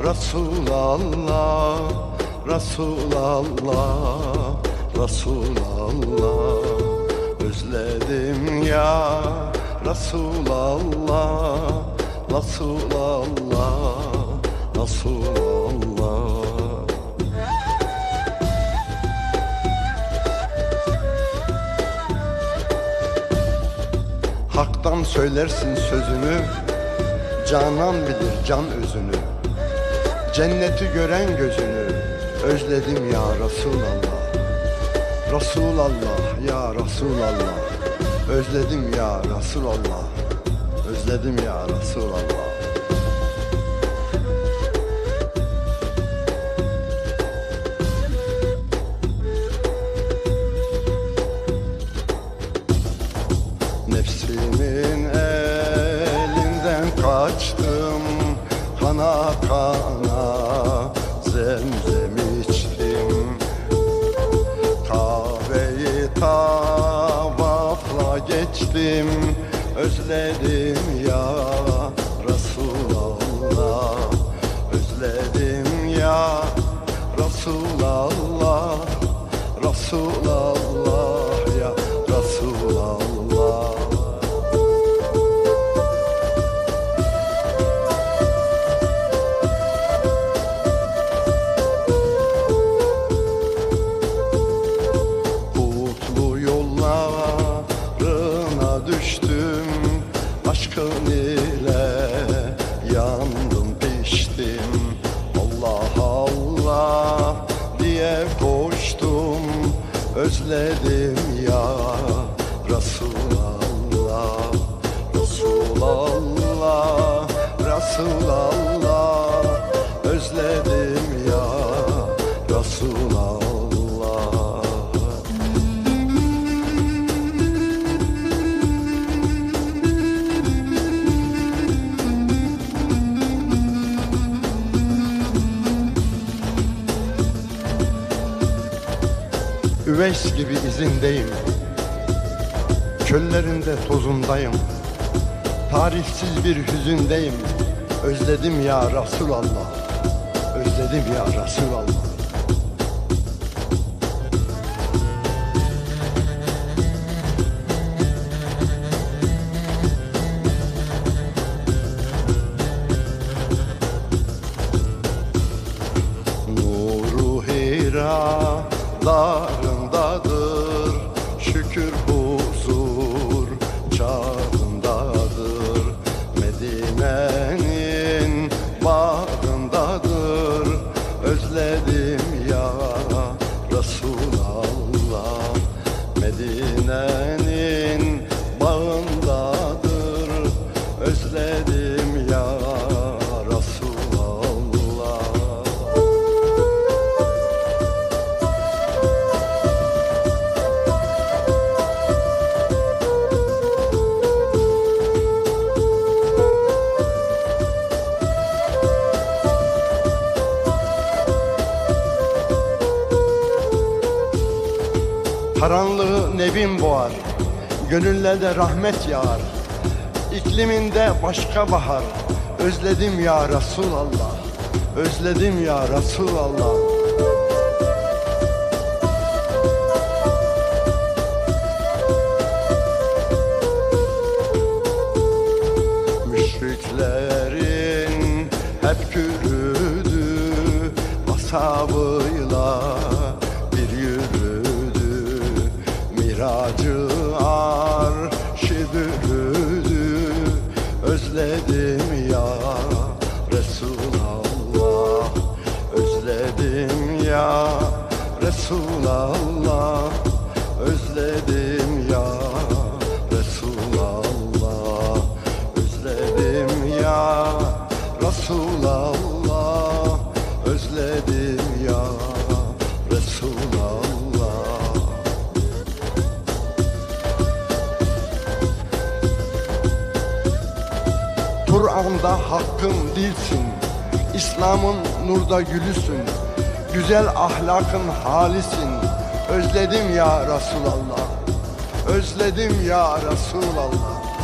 Resulallah Resulallah Resulallah Özledim ya Resulallah Resulallah Resulallah Hak'tan söylersin sözünü Canan bilir can özünü. Cenneti gören gözünü Özledim ya Resulallah. Resulallah ya Resulallah. Özledim ya Resulallah. Özledim ya Resulallah. Nefsimin elinden kaçtım Kana kana zemzem içtim. Kabe'yi tavafla geçtim Özledim ya Resulallah. Özledim ya Resulallah Resulallah düştüm Aşkın ile yandım piştim. Allah Allah diye koştum Özledim ya Resulallah. Resulallah Resulallah Özledim ya Resulallah Üveys gibi izindeyim. Çöllerinde tozundayım. Tarifsiz bir hüzündeyim. Özledim ya Resulallah. Özledim ya Resulallah. Nuru Hira Karanlığı nevin boğar Gönüllerde rahmet yağar. İkliminde başka bahar Özledim ya Resulallah Özledim ya Resulallah. Müşriklerin hep kürüdü Asabıyla Miracı arşı bürüdü Özledim ya Resulallah. Özledim ya Resulallah. Özledim ya Resulallah. Özledim ya Resulallah. Özledim Kur'an'da hakkın dilsin İslam'ın nurda gülüsün Güzel ahlakın halisin. Özledim ya Resulallah Özledim ya Resulallah